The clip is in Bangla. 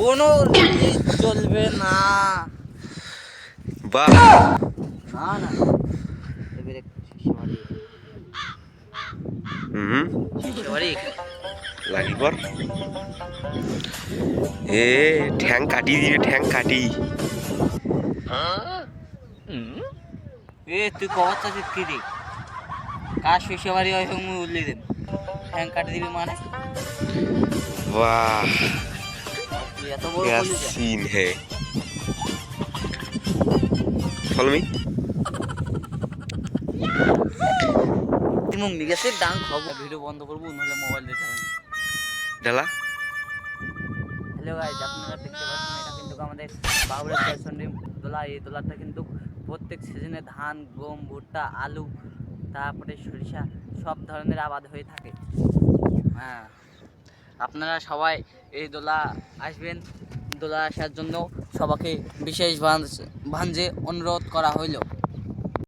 কোনো চলবে না। বাহ। না না। এবারে হুম। লাগি এ ঠ্যাং কাটি দিবে ঠ্যাং কাটি। এ তুই কবার চাচ্ছিস কি রে? কার শিশাবাড়ি হয় মুই উল্লি দেব। হ্যাং কাটে দিবি মানে? वाह তুই এত বড় क्या বলি যা। सीन है ফলো মি তুই মুখ নিগেছে ডাং খাবো ভিডিও বন্ধ করবো নাহলে মোবাইল দিতে হবে ডালা হ্যালো গাইজ আপনারা দেখতে পাচ্ছেন এটা কিন্তু আমাদের বাবুরের জয়সন্ডি দোলা এই দোলাটা কিন্তু প্রত্যেক সিজনে ধান গম ভুট্টা আলু তারপরে সরিষা সব ধরনের আবাদ হয়ে থাকে হ্যাঁ আপনারা সবাই এই দোলা আসবেন দোলা আসার জন্য সবাইকে বিশেষ ভাঞ্জে অনুরোধ করা হইল।